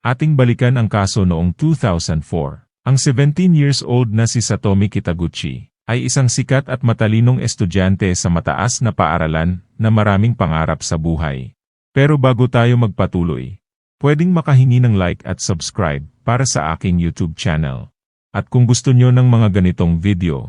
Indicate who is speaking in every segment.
Speaker 1: Ating balikan ang kaso noong 2004. Ang 17 years old na si Satomi Kitaguchi ay isang sikat at matalinong estudyante sa mataas na paaralan na maraming pangarap sa buhay. Pero bago tayo magpatuloy, pwedeng makahingi ng like at subscribe para sa aking YouTube channel. At kung gusto nyo ng mga ganitong video,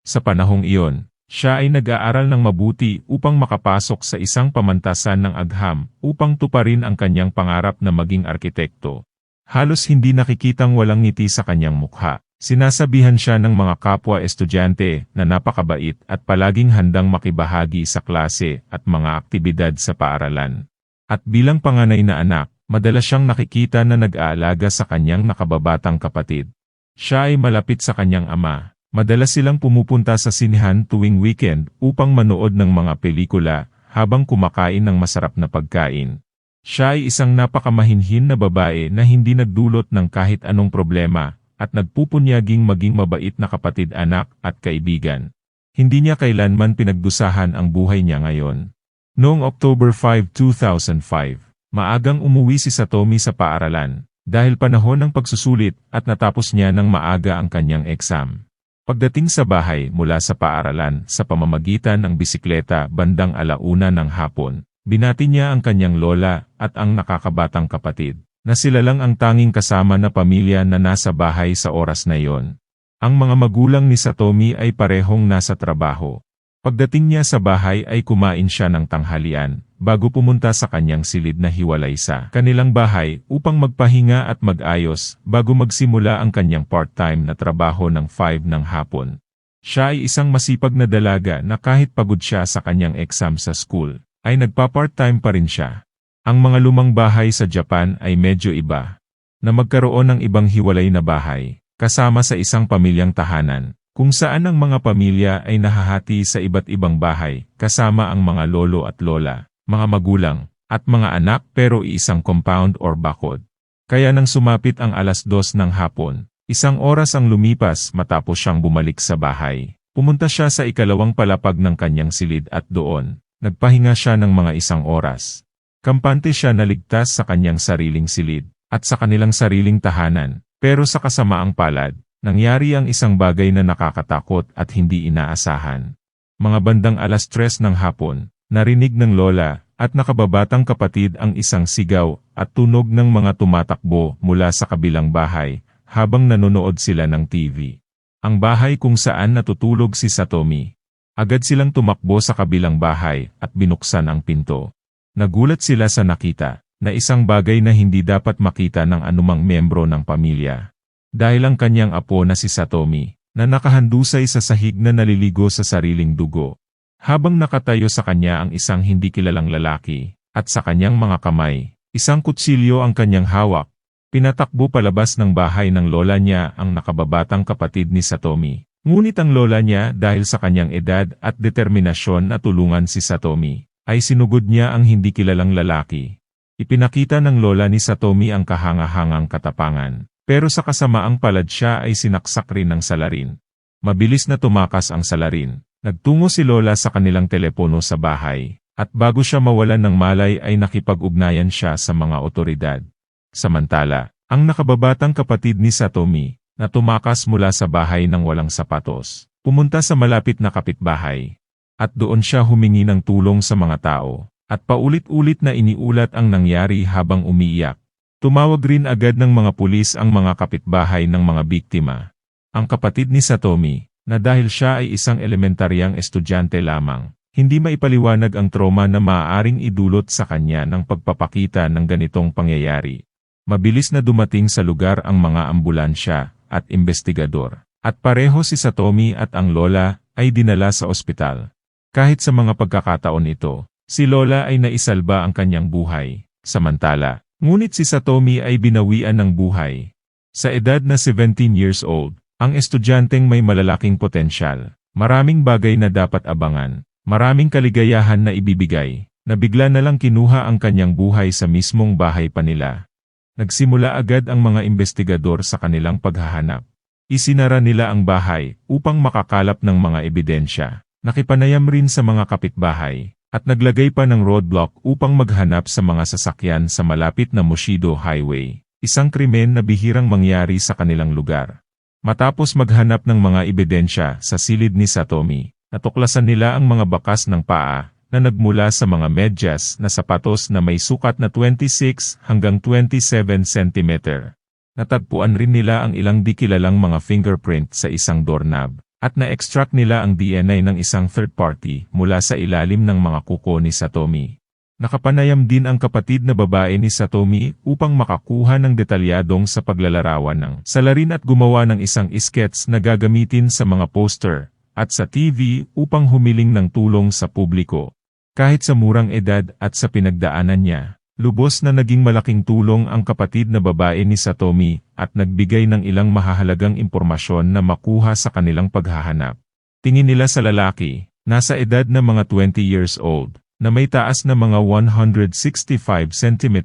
Speaker 1: sa panahong iyon, siya ay nag-aaral ng mabuti upang makapasok sa isang pamantasan ng agham upang tuparin ang kanyang pangarap na maging arkitekto. Halos hindi nakikitang walang ngiti sa kanyang mukha. Sinasabihan siya ng mga kapwa estudyante na napakabait at palaging handang makibahagi sa klase at mga aktibidad sa paaralan. At bilang panganay na anak, madalas siyang nakikita na nag-aalaga sa kanyang nakababatang kapatid. Siya ay malapit sa kanyang ama, Madalas silang pumupunta sa sinihan tuwing weekend upang manood ng mga pelikula habang kumakain ng masarap na pagkain. Siya ay isang napakamahinhin na babae na hindi nagdulot ng kahit anong problema at nagpupunyaging maging mabait na kapatid anak at kaibigan. Hindi niya kailanman pinagdusahan ang buhay niya ngayon. Noong October 5, 2005, maagang umuwi si Satomi sa paaralan dahil panahon ng pagsusulit at natapos niya ng maaga ang kanyang exam. Pagdating sa bahay mula sa paaralan sa pamamagitan ng bisikleta bandang alauna ng hapon, binati niya ang kanyang lola at ang nakakabatang kapatid, na sila lang ang tanging kasama na pamilya na nasa bahay sa oras na iyon. Ang mga magulang ni Satomi ay parehong nasa trabaho. Pagdating niya sa bahay ay kumain siya ng tanghalian, bago pumunta sa kanyang silid na hiwalay sa kanilang bahay upang magpahinga at mag-ayos bago magsimula ang kanyang part-time na trabaho ng 5 ng hapon. Siya ay isang masipag na dalaga na kahit pagod siya sa kanyang exam sa school, ay nagpa-part-time pa rin siya. Ang mga lumang bahay sa Japan ay medyo iba, na magkaroon ng ibang hiwalay na bahay, kasama sa isang pamilyang tahanan, kung saan ang mga pamilya ay nahahati sa iba't ibang bahay, kasama ang mga lolo at lola mga magulang, at mga anak pero isang compound or bakod. Kaya nang sumapit ang alas dos ng hapon, isang oras ang lumipas matapos siyang bumalik sa bahay. Pumunta siya sa ikalawang palapag ng kanyang silid at doon, nagpahinga siya ng mga isang oras. Kampante siya na ligtas sa kanyang sariling silid, at sa kanilang sariling tahanan, pero sa kasamaang palad, nangyari ang isang bagay na nakakatakot at hindi inaasahan. Mga bandang alas tres ng hapon, Narinig ng lola at nakababatang kapatid ang isang sigaw at tunog ng mga tumatakbo mula sa kabilang bahay habang nanonood sila ng TV. Ang bahay kung saan natutulog si Satomi. Agad silang tumakbo sa kabilang bahay at binuksan ang pinto. Nagulat sila sa nakita na isang bagay na hindi dapat makita ng anumang membro ng pamilya. Dahil ang kanyang apo na si Satomi, na nakahandusay sa sahig na naliligo sa sariling dugo, habang nakatayo sa kanya ang isang hindi kilalang lalaki, at sa kanyang mga kamay, isang kutsilyo ang kanyang hawak, pinatakbo palabas ng bahay ng lola niya ang nakababatang kapatid ni Satomi. Ngunit ang lola niya dahil sa kanyang edad at determinasyon na tulungan si Satomi, ay sinugod niya ang hindi kilalang lalaki. Ipinakita ng lola ni Satomi ang kahangahangang katapangan, pero sa kasamaang palad siya ay sinaksak rin ng salarin. Mabilis na tumakas ang salarin, Nagtungo si Lola sa kanilang telepono sa bahay, at bago siya mawalan ng malay ay nakipag-ugnayan siya sa mga otoridad. Samantala, ang nakababatang kapatid ni Satomi, na tumakas mula sa bahay ng walang sapatos, pumunta sa malapit na kapitbahay. At doon siya humingi ng tulong sa mga tao, at paulit-ulit na iniulat ang nangyari habang umiiyak. Tumawag rin agad ng mga pulis ang mga kapitbahay ng mga biktima. Ang kapatid ni Satomi, na dahil siya ay isang elementaryang estudyante lamang, hindi maipaliwanag ang trauma na maaaring idulot sa kanya ng pagpapakita ng ganitong pangyayari. Mabilis na dumating sa lugar ang mga ambulansya at investigador, at pareho si Satomi at ang lola ay dinala sa ospital. Kahit sa mga pagkakataon ito, si lola ay naisalba ang kanyang buhay. Samantala, ngunit si Satomi ay binawian ng buhay. Sa edad na 17 years old, ang estudyanteng may malalaking potensyal, maraming bagay na dapat abangan, maraming kaligayahan na ibibigay, na bigla na lang kinuha ang kanyang buhay sa mismong bahay pa nila. Nagsimula agad ang mga investigador sa kanilang paghahanap. Isinara nila ang bahay upang makakalap ng mga ebidensya. Nakipanayam rin sa mga kapitbahay, at naglagay pa ng roadblock upang maghanap sa mga sasakyan sa malapit na Moshido Highway. isang krimen na bihirang mangyari sa kanilang lugar. Matapos maghanap ng mga ebidensya sa silid ni Satomi, natuklasan nila ang mga bakas ng paa na nagmula sa mga medyas na sapatos na may sukat na 26 hanggang 27 cm. Natagpuan rin nila ang ilang di kilalang mga fingerprint sa isang doorknob, at na-extract nila ang DNA ng isang third party mula sa ilalim ng mga kuko ni Satomi. Nakapanayam din ang kapatid na babae ni Satomi upang makakuha ng detalyadong sa paglalarawan ng salarin at gumawa ng isang sketch na gagamitin sa mga poster at sa TV upang humiling ng tulong sa publiko. Kahit sa murang edad at sa pinagdaanan niya, lubos na naging malaking tulong ang kapatid na babae ni Satomi at nagbigay ng ilang mahahalagang impormasyon na makuha sa kanilang paghahanap. Tingin nila sa lalaki, nasa edad na mga 20 years old, na may taas na mga 165 cm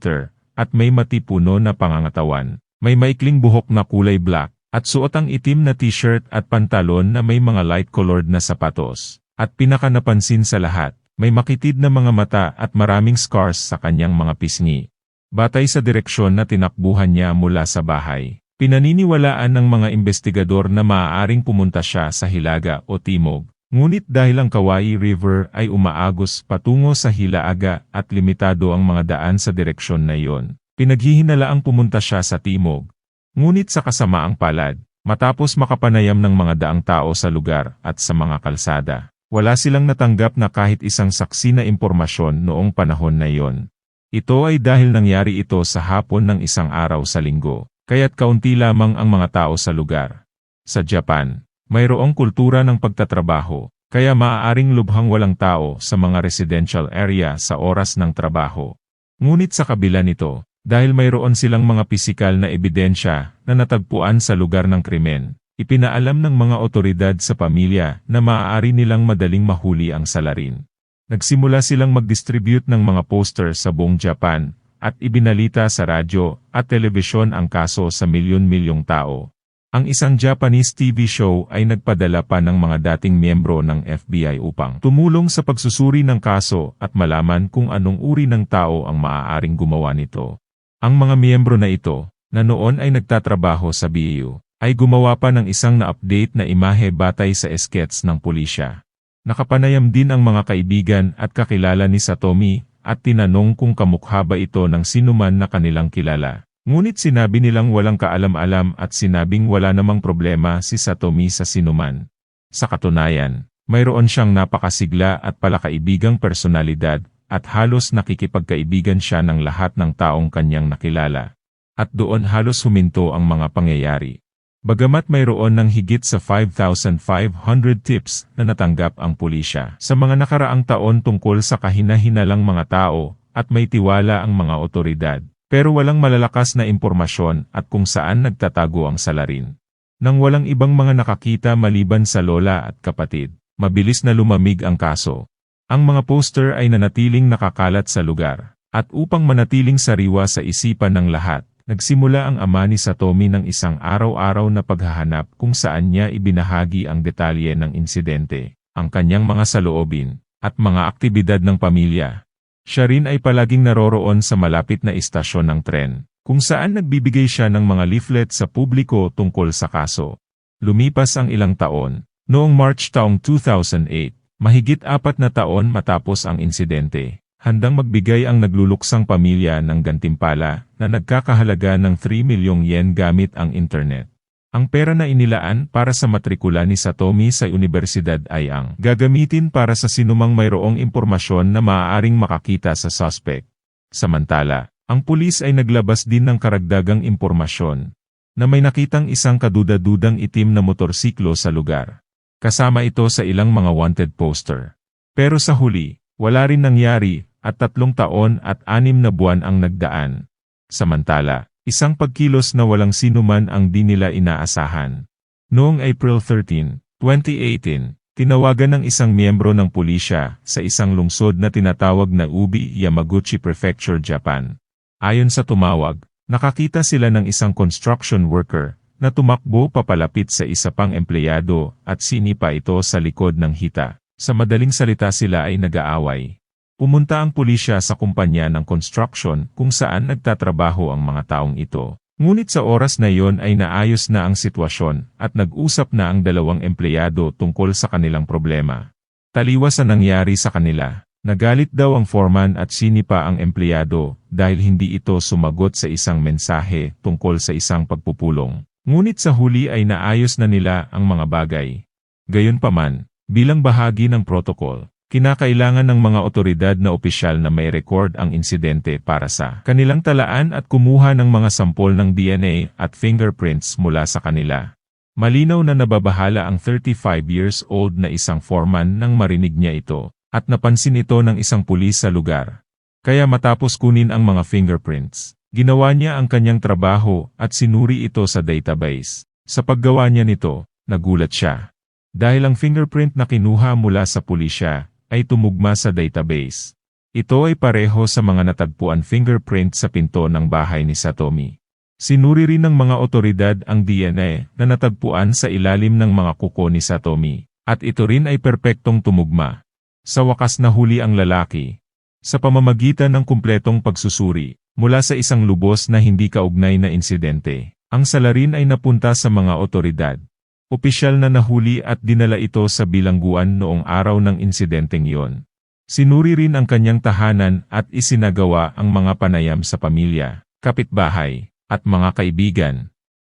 Speaker 1: at may matipuno na pangangatawan. May maikling buhok na kulay black at suot ang itim na t-shirt at pantalon na may mga light-colored na sapatos. At pinaka napansin sa lahat, may makitid na mga mata at maraming scars sa kanyang mga pisngi. Batay sa direksyon na tinakbuhan niya mula sa bahay, pinaniniwalaan ng mga investigador na maaaring pumunta siya sa Hilaga o Timog, Ngunit dahil ang Kauai River ay umaagos patungo sa Hilaaga at limitado ang mga daan sa direksyon na iyon, pinaghihinalaang pumunta siya sa timog. Ngunit sa kasamaang palad, matapos makapanayam ng mga daang tao sa lugar at sa mga kalsada, wala silang natanggap na kahit isang saksi na impormasyon noong panahon na iyon. Ito ay dahil nangyari ito sa hapon ng isang araw sa linggo, kaya't kaunti lamang ang mga tao sa lugar. Sa Japan, mayroong kultura ng pagtatrabaho, kaya maaaring lubhang walang tao sa mga residential area sa oras ng trabaho. Ngunit sa kabila nito, dahil mayroon silang mga pisikal na ebidensya na natagpuan sa lugar ng krimen, ipinaalam ng mga otoridad sa pamilya na maaari nilang madaling mahuli ang salarin. Nagsimula silang mag-distribute ng mga poster sa buong Japan at ibinalita sa radyo at telebisyon ang kaso sa milyon-milyong tao. Ang isang Japanese TV show ay nagpadala pa ng mga dating miyembro ng FBI upang tumulong sa pagsusuri ng kaso at malaman kung anong uri ng tao ang maaaring gumawa nito. Ang mga miyembro na ito, na noon ay nagtatrabaho sa BU, ay gumawa pa ng isang na-update na imahe batay sa eskets ng pulisya. Nakapanayam din ang mga kaibigan at kakilala ni Satomi at tinanong kung kamukha ba ito ng sinuman na kanilang kilala. Ngunit sinabi nilang walang kaalam-alam at sinabing wala namang problema si Satomi sa sinuman. Sa katunayan, mayroon siyang napakasigla at palakaibigang personalidad at halos nakikipagkaibigan siya ng lahat ng taong kanyang nakilala. At doon halos huminto ang mga pangyayari. Bagamat mayroon ng higit sa 5,500 tips na natanggap ang pulisya sa mga nakaraang taon tungkol sa kahina-hinalang mga tao at may tiwala ang mga otoridad. Pero walang malalakas na impormasyon at kung saan nagtatago ang salarin. Nang walang ibang mga nakakita maliban sa lola at kapatid, mabilis na lumamig ang kaso. Ang mga poster ay nanatiling nakakalat sa lugar. At upang manatiling sariwa sa isipan ng lahat, nagsimula ang ama ni Satomi ng isang araw-araw na paghahanap kung saan niya ibinahagi ang detalye ng insidente, ang kanyang mga saloobin, at mga aktibidad ng pamilya. Siya rin ay palaging naroroon sa malapit na istasyon ng tren, kung saan nagbibigay siya ng mga leaflet sa publiko tungkol sa kaso. Lumipas ang ilang taon, noong March taong 2008, mahigit apat na taon matapos ang insidente, handang magbigay ang nagluluksang pamilya ng gantimpala na nagkakahalaga ng 3 milyong yen gamit ang internet. Ang pera na inilaan para sa matrikula ni Satomi sa universidad ay ang gagamitin para sa sinumang mayroong impormasyon na maaaring makakita sa suspect. Samantala, ang pulis ay naglabas din ng karagdagang impormasyon na may nakitang isang kaduda-dudang itim na motorsiklo sa lugar. Kasama ito sa ilang mga wanted poster. Pero sa huli, wala rin nangyari at tatlong taon at anim na buwan ang nagdaan. Samantala, Isang pagkilos na walang sinuman ang di nila inaasahan. Noong April 13, 2018, tinawagan ng isang miyembro ng pulisya sa isang lungsod na tinatawag na Ubi, Yamaguchi Prefecture, Japan. Ayon sa tumawag, nakakita sila ng isang construction worker na tumakbo papalapit sa isa pang empleyado at sinipa ito sa likod ng hita. Sa madaling salita sila ay nag-aaway. Pumunta ang pulisya sa kumpanya ng construction kung saan nagtatrabaho ang mga taong ito. Ngunit sa oras na iyon ay naayos na ang sitwasyon at nag-usap na ang dalawang empleyado tungkol sa kanilang problema. Taliwas sa nangyari sa kanila. Nagalit daw ang foreman at sinipa ang empleyado dahil hindi ito sumagot sa isang mensahe tungkol sa isang pagpupulong. Ngunit sa huli ay naayos na nila ang mga bagay. Gayunpaman, bilang bahagi ng protocol, kinakailangan ng mga otoridad na opisyal na may record ang insidente para sa kanilang talaan at kumuha ng mga sampol ng DNA at fingerprints mula sa kanila. Malinaw na nababahala ang 35 years old na isang foreman nang marinig niya ito at napansin ito ng isang pulis sa lugar. Kaya matapos kunin ang mga fingerprints, ginawa niya ang kanyang trabaho at sinuri ito sa database. Sa paggawa niya nito, nagulat siya. Dahil ang fingerprint na kinuha mula sa pulisya ay tumugma sa database. Ito ay pareho sa mga natagpuan fingerprint sa pinto ng bahay ni Satomi. Sinuri rin ng mga otoridad ang DNA na natagpuan sa ilalim ng mga kuko ni Satomi, at ito rin ay perpektong tumugma. Sa wakas nahuli ang lalaki. Sa pamamagitan ng kumpletong pagsusuri, mula sa isang lubos na hindi kaugnay na insidente, ang salarin ay napunta sa mga otoridad. Opisyal na nahuli at dinala ito sa bilangguan noong araw ng insidenteng iyon. Sinuri rin ang kanyang tahanan at isinagawa ang mga panayam sa pamilya, kapitbahay, at mga kaibigan.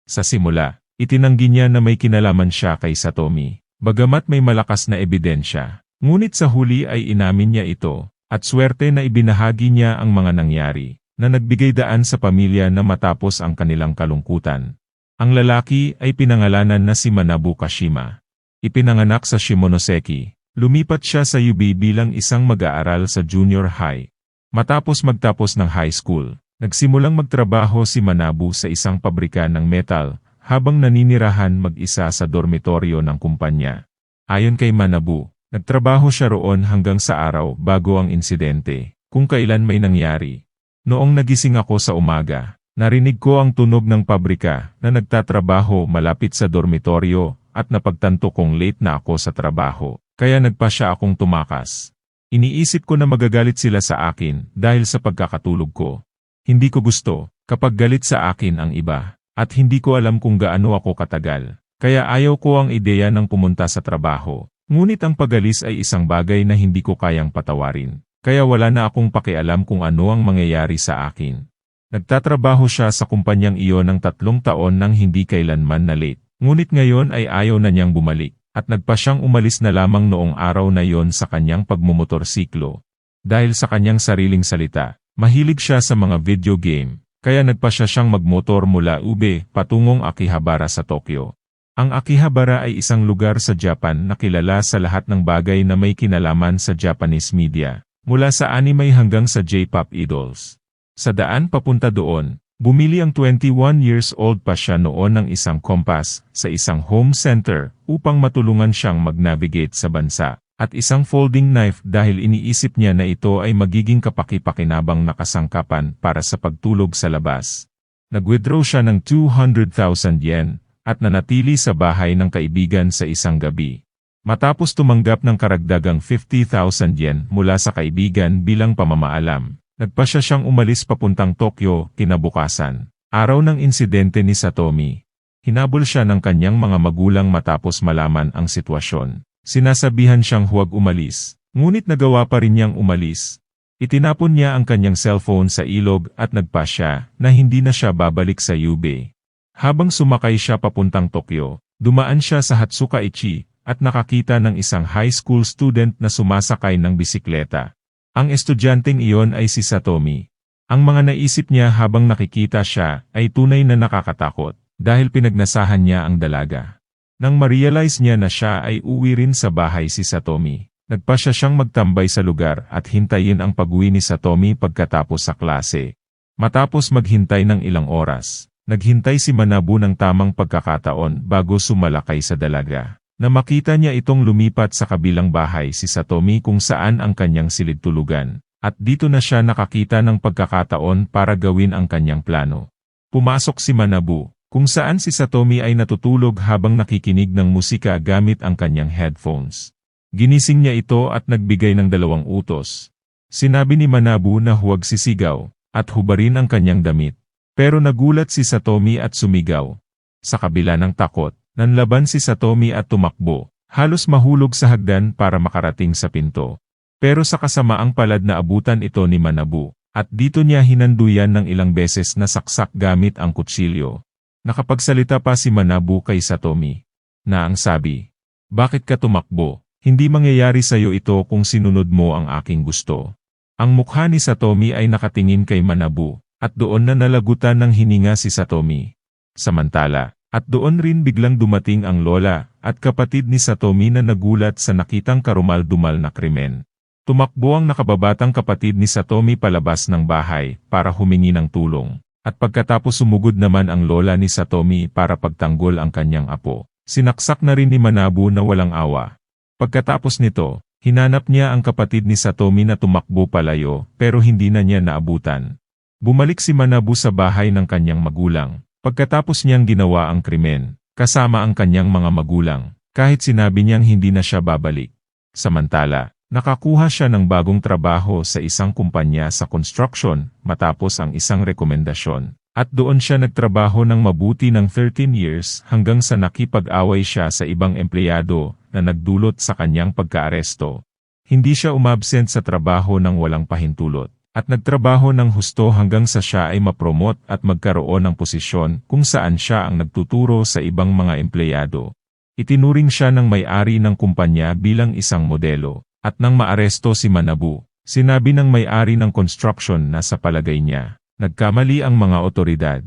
Speaker 1: Sa simula, itinanggi niya na may kinalaman siya kay Satomi, bagamat may malakas na ebidensya. Ngunit sa huli ay inamin niya ito, at swerte na ibinahagi niya ang mga nangyari, na nagbigay daan sa pamilya na matapos ang kanilang kalungkutan. Ang lalaki ay pinangalanan na si Manabu Kashima. Ipinanganak sa Shimonoseki. Lumipat siya sa UB bilang isang mag-aaral sa junior high. Matapos magtapos ng high school, nagsimulang magtrabaho si Manabu sa isang pabrika ng metal, habang naninirahan mag-isa sa dormitoryo ng kumpanya. Ayon kay Manabu, Nagtrabaho siya roon hanggang sa araw bago ang insidente, kung kailan may nangyari. Noong nagising ako sa umaga, narinig ko ang tunog ng pabrika na nagtatrabaho malapit sa dormitoryo at napagtanto kong late na ako sa trabaho, kaya nagpa siya akong tumakas. Iniisip ko na magagalit sila sa akin dahil sa pagkakatulog ko. Hindi ko gusto kapag galit sa akin ang iba, at hindi ko alam kung gaano ako katagal. Kaya ayaw ko ang ideya ng pumunta sa trabaho. Ngunit ang pagalis ay isang bagay na hindi ko kayang patawarin, kaya wala na akong pakialam kung ano ang mangyayari sa akin. Nagtatrabaho siya sa kumpanyang iyon ng tatlong taon nang hindi kailanman na late, ngunit ngayon ay ayaw na niyang bumalik, at nagpa siyang umalis na lamang noong araw na iyon sa kanyang pagmumotorsiklo. Dahil sa kanyang sariling salita, mahilig siya sa mga video game, kaya nagpa siya siyang magmotor mula Ube patungong Akihabara sa Tokyo. Ang Akihabara ay isang lugar sa Japan na kilala sa lahat ng bagay na may kinalaman sa Japanese media, mula sa anime hanggang sa J-pop idols. Sa daan papunta doon, bumili ang 21 years old pa siya noon ng isang kompas sa isang home center upang matulungan siyang mag-navigate sa bansa, at isang folding knife dahil iniisip niya na ito ay magiging kapaki-pakinabang na kasangkapan para sa pagtulog sa labas. Nag-withdraw siya ng 200,000 yen at nanatili sa bahay ng kaibigan sa isang gabi. Matapos tumanggap ng karagdagang 50,000 yen mula sa kaibigan bilang pamamaalam, nagpa siya siyang umalis papuntang Tokyo kinabukasan. Araw ng insidente ni Satomi. Hinabol siya ng kanyang mga magulang matapos malaman ang sitwasyon. Sinasabihan siyang huwag umalis, ngunit nagawa pa rin niyang umalis. Itinapon niya ang kanyang cellphone sa ilog at nagpa siya na hindi na siya babalik sa Yube. Habang sumakay siya papuntang Tokyo, dumaan siya sa Hatsuka Ichi at nakakita ng isang high school student na sumasakay ng bisikleta. Ang estudyanteng iyon ay si Satomi. Ang mga naisip niya habang nakikita siya ay tunay na nakakatakot dahil pinagnasahan niya ang dalaga. Nang ma-realize niya na siya ay uwi rin sa bahay si Satomi, nagpa siya siyang magtambay sa lugar at hintayin ang pag-uwi ni Satomi pagkatapos sa klase. Matapos maghintay ng ilang oras, Naghintay si Manabu ng tamang pagkakataon bago sumalakay sa dalaga. Na makita niya itong lumipat sa kabilang bahay si Satomi kung saan ang kanyang silid tulugan. At dito na siya nakakita ng pagkakataon para gawin ang kanyang plano. Pumasok si Manabu, kung saan si Satomi ay natutulog habang nakikinig ng musika gamit ang kanyang headphones. Ginising niya ito at nagbigay ng dalawang utos. Sinabi ni Manabu na huwag sisigaw, at hubarin ang kanyang damit. Pero nagulat si Satomi at sumigaw. Sa kabila ng takot, nanlaban si Satomi at tumakbo, halos mahulog sa hagdan para makarating sa pinto. Pero sa kasamaang palad na abutan ito ni Manabu, at dito niya hinanduyan ng ilang beses na saksak gamit ang kutsilyo. Nakapagsalita pa si Manabu kay Satomi, na ang sabi, Bakit ka tumakbo? Hindi mangyayari sa iyo ito kung sinunod mo ang aking gusto. Ang mukha ni Satomi ay nakatingin kay Manabu, at doon na nalagutan ng hininga si Satomi. Samantala, at doon rin biglang dumating ang lola at kapatid ni Satomi na nagulat sa nakitang karumal-dumal na krimen. Tumakbo ang nakababatang kapatid ni Satomi palabas ng bahay para humingi ng tulong. At pagkatapos sumugod naman ang lola ni Satomi para pagtanggol ang kanyang apo, sinaksak na rin ni Manabu na walang awa. Pagkatapos nito, hinanap niya ang kapatid ni Satomi na tumakbo palayo pero hindi na niya naabutan. Bumalik si Manabu sa bahay ng kanyang magulang, pagkatapos niyang ginawa ang krimen, kasama ang kanyang mga magulang, kahit sinabi niyang hindi na siya babalik. Samantala, nakakuha siya ng bagong trabaho sa isang kumpanya sa construction matapos ang isang rekomendasyon. At doon siya nagtrabaho ng mabuti ng 13 years hanggang sa nakipag-away siya sa ibang empleyado na nagdulot sa kanyang pagkaaresto. Hindi siya umabsent sa trabaho ng walang pahintulot at nagtrabaho ng husto hanggang sa siya ay mapromote at magkaroon ng posisyon kung saan siya ang nagtuturo sa ibang mga empleyado. Itinuring siya ng may-ari ng kumpanya bilang isang modelo, at nang maaresto si Manabu, sinabi ng may-ari ng construction na sa palagay niya, nagkamali ang mga otoridad.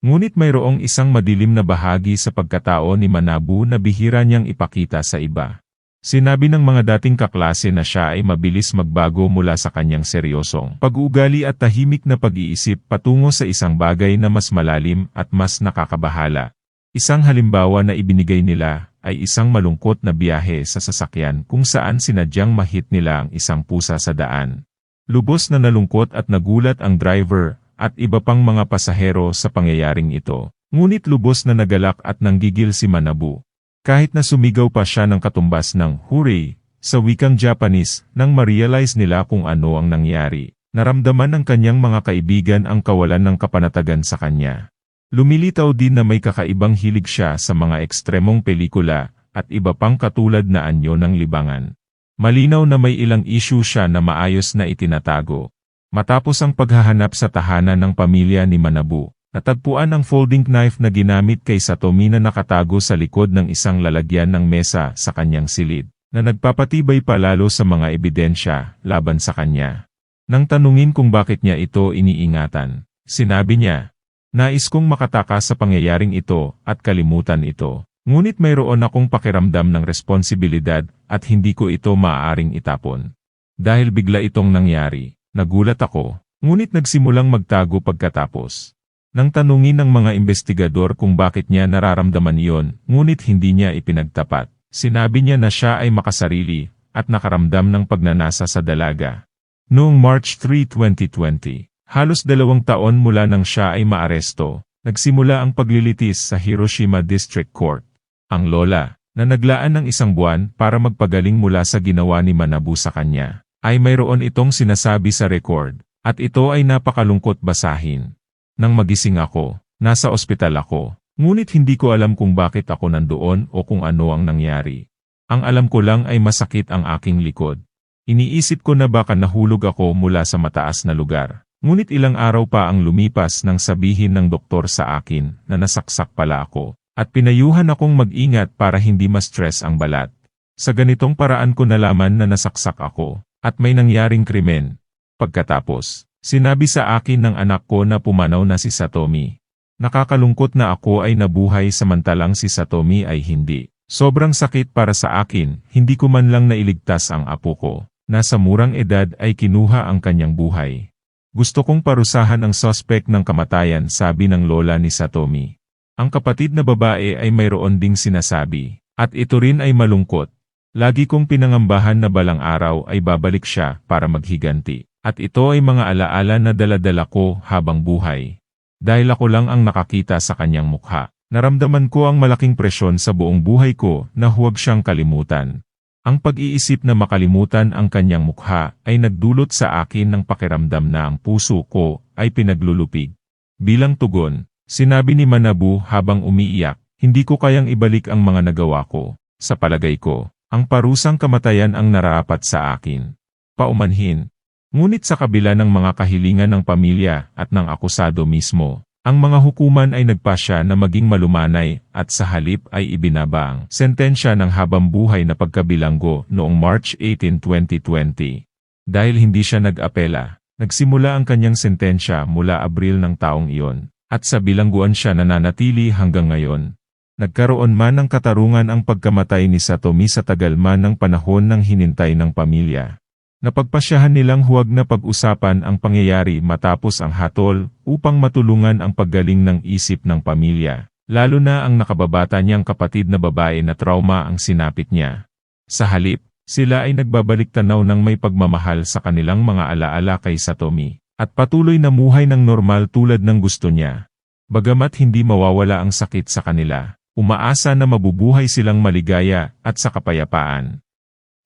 Speaker 1: Ngunit mayroong isang madilim na bahagi sa pagkatao ni Manabu na bihira niyang ipakita sa iba. Sinabi ng mga dating kaklase na siya ay mabilis magbago mula sa kanyang seryosong pag-uugali at tahimik na pag-iisip patungo sa isang bagay na mas malalim at mas nakakabahala. Isang halimbawa na ibinigay nila ay isang malungkot na biyahe sa sasakyan kung saan sinadyang mahit nila ang isang pusa sa daan. Lubos na nalungkot at nagulat ang driver at iba pang mga pasahero sa pangyayaring ito. Ngunit lubos na nagalak at nanggigil si Manabu. Kahit na sumigaw pa siya ng katumbas ng hooray sa wikang Japanese nang ma-realize nila kung ano ang nangyari. Naramdaman ng kanyang mga kaibigan ang kawalan ng kapanatagan sa kanya. Lumilitaw din na may kakaibang hilig siya sa mga ekstremong pelikula at iba pang katulad na anyo ng libangan. Malinaw na may ilang issue siya na maayos na itinatago. Matapos ang paghahanap sa tahanan ng pamilya ni Manabu, Natagpuan ang folding knife na ginamit kay Satomi na nakatago sa likod ng isang lalagyan ng mesa sa kanyang silid, na nagpapatibay palalo sa mga ebidensya laban sa kanya. Nang tanungin kung bakit niya ito iniingatan, sinabi niya, Nais kong makatakas sa pangyayaring ito at kalimutan ito. Ngunit mayroon akong pakiramdam ng responsibilidad at hindi ko ito maaaring itapon. Dahil bigla itong nangyari, nagulat ako, ngunit nagsimulang magtago pagkatapos. Nang tanungin ng mga investigador kung bakit niya nararamdaman iyon, ngunit hindi niya ipinagtapat, sinabi niya na siya ay makasarili at nakaramdam ng pagnanasa sa dalaga. Noong March 3, 2020, halos dalawang taon mula nang siya ay maaresto, nagsimula ang paglilitis sa Hiroshima District Court. Ang lola, na naglaan ng isang buwan para magpagaling mula sa ginawa ni Manabu sa kanya, ay mayroon itong sinasabi sa record, at ito ay napakalungkot basahin. Nang magising ako, nasa ospital ako, ngunit hindi ko alam kung bakit ako nandoon o kung ano ang nangyari. Ang alam ko lang ay masakit ang aking likod. Iniisip ko na baka nahulog ako mula sa mataas na lugar. Ngunit ilang araw pa ang lumipas nang sabihin ng doktor sa akin na nasaksak pala ako, at pinayuhan akong mag-ingat para hindi ma-stress ang balat. Sa ganitong paraan ko nalaman na nasaksak ako, at may nangyaring krimen. Pagkatapos, Sinabi sa akin ng anak ko na pumanaw na si Satomi. Nakakalungkot na ako ay nabuhay samantalang si Satomi ay hindi. Sobrang sakit para sa akin, hindi ko man lang nailigtas ang apo ko. Nasa murang edad ay kinuha ang kanyang buhay. Gusto kong parusahan ang suspect ng kamatayan sabi ng lola ni Satomi. Ang kapatid na babae ay mayroon ding sinasabi, at ito rin ay malungkot. Lagi kong pinangambahan na balang araw ay babalik siya para maghiganti. At ito ay mga alaala na daladala ko habang buhay. Dahil ako lang ang nakakita sa kanyang mukha. Naramdaman ko ang malaking presyon sa buong buhay ko na huwag siyang kalimutan. Ang pag-iisip na makalimutan ang kanyang mukha ay nagdulot sa akin ng pakiramdam na ang puso ko ay pinaglulupig. Bilang tugon, sinabi ni Manabu habang umiiyak, hindi ko kayang ibalik ang mga nagawa ko. Sa palagay ko, ang parusang kamatayan ang naraapat sa akin. Paumanhin. Ngunit sa kabila ng mga kahilingan ng pamilya at ng akusado mismo, ang mga hukuman ay nagpasya na maging malumanay at sa halip ay ibinaba ang sentensya ng habang buhay na pagkabilanggo noong March 18, 2020. Dahil hindi siya nag-apela, nagsimula ang kanyang sentensya mula Abril ng taong iyon, at sa bilangguan siya nananatili hanggang ngayon. Nagkaroon man ng katarungan ang pagkamatay ni Satomi sa tagal man ng panahon ng hinintay ng pamilya. Napagpasyahan nilang huwag na pag-usapan ang pangyayari matapos ang hatol upang matulungan ang paggaling ng isip ng pamilya, lalo na ang nakababata niyang kapatid na babae na trauma ang sinapit niya. Sa halip, sila ay nagbabalik tanaw ng may pagmamahal sa kanilang mga alaala kay Satomi, at patuloy na muhay ng normal tulad ng gusto niya. Bagamat hindi mawawala ang sakit sa kanila, umaasa na mabubuhay silang maligaya at sa kapayapaan.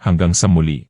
Speaker 1: Hanggang sa muli.